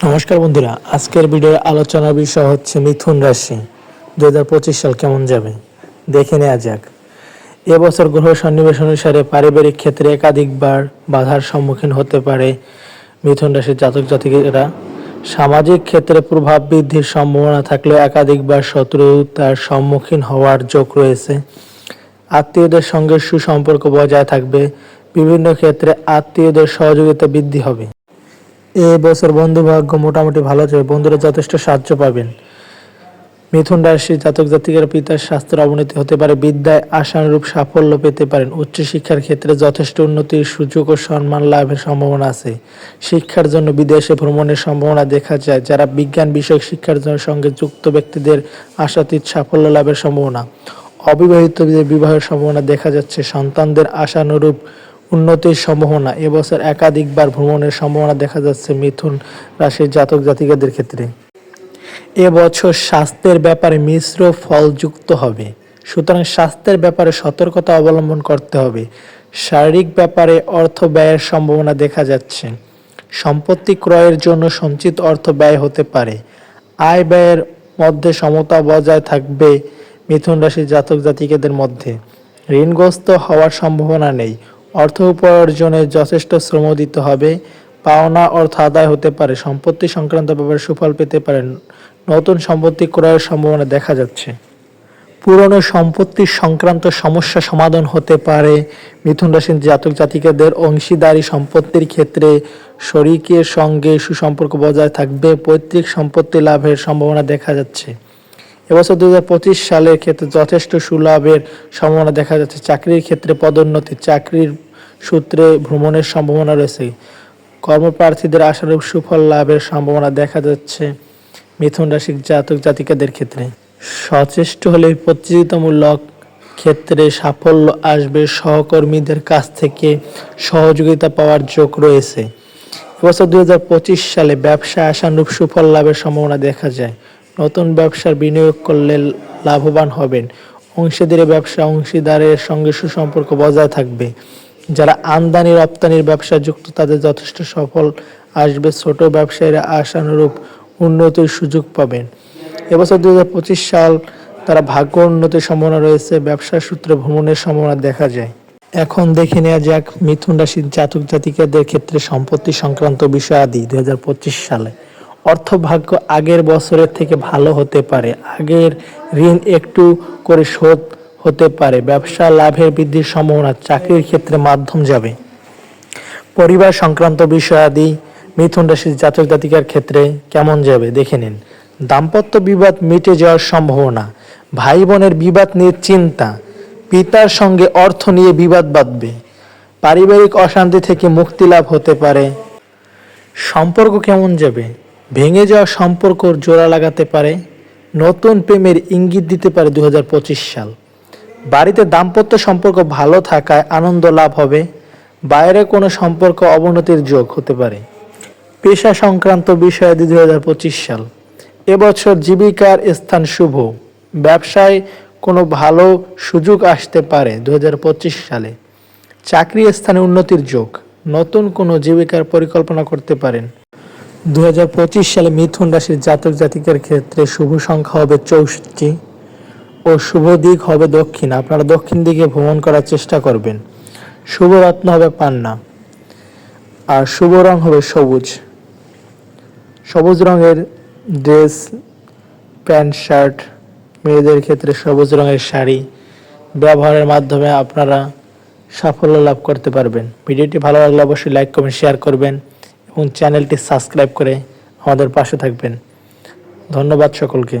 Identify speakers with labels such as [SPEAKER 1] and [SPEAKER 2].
[SPEAKER 1] নমস্কার বন্ধুরা, আজকের ভিডিওর আলোচনার বিষয় হচ্ছে মিথুন রাশি। দু হাজার পঁচিশ সাল কেমন যাবে? দেখে নেওয়া যাক। এবছর গ্রহ সন্নিবেশ অনুসারে পারিবারিক ক্ষেত্রে একাধিকবার বাধার সম্মুখীন হতে পারে মিথুন রাশির জাতক জাতিকেরা। সামাজিক ক্ষেত্রে প্রভাব বৃদ্ধির সম্ভাবনা থাকলেও একাধিকবার শত্রুতার সম্মুখীন হওয়ার যোগ রয়েছে। আত্মীয়দের সঙ্গে সুসম্পর্ক বজায় থাকবে। বিভিন্ন ক্ষেত্রে আত্মীয়দের সহযোগিতা বৃদ্ধি হবে। এ বছর বন্ধু ভাগ্য মোটামুটি ভালো যাবে বন্ধুরা যথেষ্ট সাহায্য পাবেন। মিথুন রাশির জাতক জাতিকের পিতার স্বাস্থ্যের অবনতি হতে পারে। বিদ্যায় আশানুরূপ সাফল্য পেতে পারেন। উচ্চশিক্ষার ক্ষেত্রে যথেষ্ট উন্নতির সুযোগ ও সম্মান লাভের সম্ভাবনা আছে। শিক্ষার জন্য বিদেশে ভ্রমণের সম্ভাবনা দেখা যায়। যারা বিজ্ঞান বিষয়ক শিক্ষার জন্য সঙ্গে যুক্ত ব্যক্তিদের আশাতীত সাফল্য লাভের সম্ভাবনা। অবিবাহিতদের বিবাহের সম্ভাবনা দেখা যাচ্ছে। সন্তানদের আশানুরূপ উন্নতির সম্ভাবনা। এবছর একাধিকবার ভ্রমণের সম্ভাবনা দেখা যাচ্ছে মিথুন রাশির জাতক জাতিকাদের ক্ষেত্রে। এবছর স্বাস্থ্যের ব্যাপারে মিশ্র ফল যুক্ত হবে। সুতরাং স্বাস্থ্যের ব্যাপারে সতর্কতা অবলম্বন করতে হবে। শারীরিক ব্যাপারে অর্থ ব্যয়ের সম্ভাবনা দেখা যাচ্ছে। সম্পত্তি ক্রয়ের জন্য সঞ্চিত অর্থ ব্যয় হতে পারে। আয় ব্যয়ের মধ্যে সমতা বজায় থাকবে মিথুন রাশির জাতক জাতিকাদের মধ্যে। ঋণগ্রস্ত হওয়ার সম্ভাবনা নেই। অর্থ উপার্জনে যথেষ্ট শ্রম দিতে হবে। পাওনা অর্থ আদায় হতে পারে। সম্পত্তি সংক্রান্ত ব্যাপারে সুফল পেতে পারেন। নতুন সম্পত্তি ক্রয়ের সম্ভাবনা দেখা যাচ্ছে। পুরনো সম্পত্তি সংক্রান্ত সমস্যা সমাধান হতে পারে। মিথুন রাশির জাতক জাতিকাদের অংশীদারি সম্পত্তির ক্ষেত্রে শরিকের সঙ্গে সুসম্পর্ক বজায় থাকবে। পৈতৃক সম্পত্তি লাভের সম্ভাবনা দেখা যাচ্ছে। এবছর দু পঁচিশ সালের ক্ষেত্রে যথেষ্ট সুলাভের সম্ভাবনা দেখা যাচ্ছে। চাকরির ক্ষেত্রে পদোন্নতি, চাকরির সূত্রে ভ্রমণের সম্ভাবনা রয়েছে। কর্মপ্রার্থীদের আশারূপ সুফল লাভের সম্ভাবনা দেখা যাচ্ছে মিথুন রাশির জাতক জাতিকাদের ক্ষেত্রে। সচেষ্ট হলে প্রতিযোগিতামূলক ক্ষেত্রে সাফল্য আসবে। সহকর্মীদের কাছ থেকে সহযোগিতা পাওয়ার যোগ রয়েছে। এবছর দুই হাজার পঁচিশ সালে ব্যবসা আশানুরূপ সুফল লাভের সম্ভাবনা দেখা যায়। নতুন ব্যবসার বিনিয়োগ করলে লাভবান হবেন। অংশীদারি ব্যবসা অংশীদারের সঙ্গে সুসম্পর্ক বজায় থাকবে। যারা আমদানি, রপ্তানির ব্যবসা যুক্ত, তাদের যথেষ্ট সফল আসবে। ছোট ব্যবসায়ীরা আশানুরূপ উন্নতির সুযোগ পাবেন। এবছর দুই হাজার পঁচিশ সাল তারা ভাগ্য উন্নতির সম্ভাবনা রয়েছে। ব্যবসা সূত্রে ভ্রমণের সম্ভাবনা দেখা যায়। এখন দেখে নেওয়া যাক মিথুন রাশির জাতক জাতিকাদের ক্ষেত্রে সম্পত্তি সংক্রান্ত বিষয় আদি দুই হাজার পঁচিশ সালে। অর্থভাগ্য আগের বছরের থেকে ভালো হতে পারে। আগের ঋণ একটু করে শোধ হতে পারে। ব্যবসা লাভের বৃদ্ধির সম্ভাবনা চাকরির ক্ষেত্রে মাধ্যম যাবে। পরিবার সংক্রান্ত বিষয়াদি মিথুন রাশির জাতক জাতিকার ক্ষেত্রে কেমন যাবে দেখে নিন। দাম্পত্য বিবাদ মিটে যাওয়ার সম্ভাবনা ভাই বোনের বিবাদ নিয়ে চিন্তা, পিতার সঙ্গে অর্থ নিয়ে বিবাদ বাঁধবে, পারিবারিক অশান্তি থেকে মুক্তি লাভ হতে পারে। সম্পর্ক কেমন যাবে? ভেঙে যাওয়া সম্পর্ক জোড়া লাগাতে পারে, নতুন প্রেমের ইঙ্গিত দিতে পারে দু হাজার পঁচিশ সাল। বাড়িতে দাম্পত্য সম্পর্ক ভালো থাকায় আনন্দ লাভ হবে, বাইরে কোনো সম্পর্ক অবনতির যোগ হতে পারে। পেশা সংক্রান্ত বিষয়ে দুই হাজার পঁচিশ সাল। এবছর জীবিকার স্থান শুভ, ব্যবসায় কোনো ভালো সুযোগ আসতে পারে দুই হাজার পঁচিশ সালে। চাকরি স্থানে উন্নতির যোগ, নতুন কোনো জীবিকার পরিকল্পনা করতে পারেন। দু হাজার পঁচিশ সালে মিথুন রাশির জাতক জাতিকার ক্ষেত্রে শুভ সংখ্যা হবে চৌষট্টি ও শুভ দিক হবে দক্ষিণ। আপনারা দক্ষিণ দিকে ভ্রমণ করার চেষ্টা করবেন। শুভ রত্ন হবে পান্না আর শুভ রং হবে সবুজ। সবুজ রঙের ড্রেস, প্যান্ট, শার্ট, মেয়েদের ক্ষেত্রে সবুজ রঙের শাড়ি ব্যবহারের মাধ্যমে আপনারা সাফল্য লাভ করতে পারবেন। ভিডিওটি ভালো লাগলে অবশ্যই লাইক, কমেন্ট, শেয়ার করবেন। এবং চ্যানেলটি সাবস্ক্রাইব করে আমাদের পাশে থাকবেন। ধন্যবাদ সকলকে।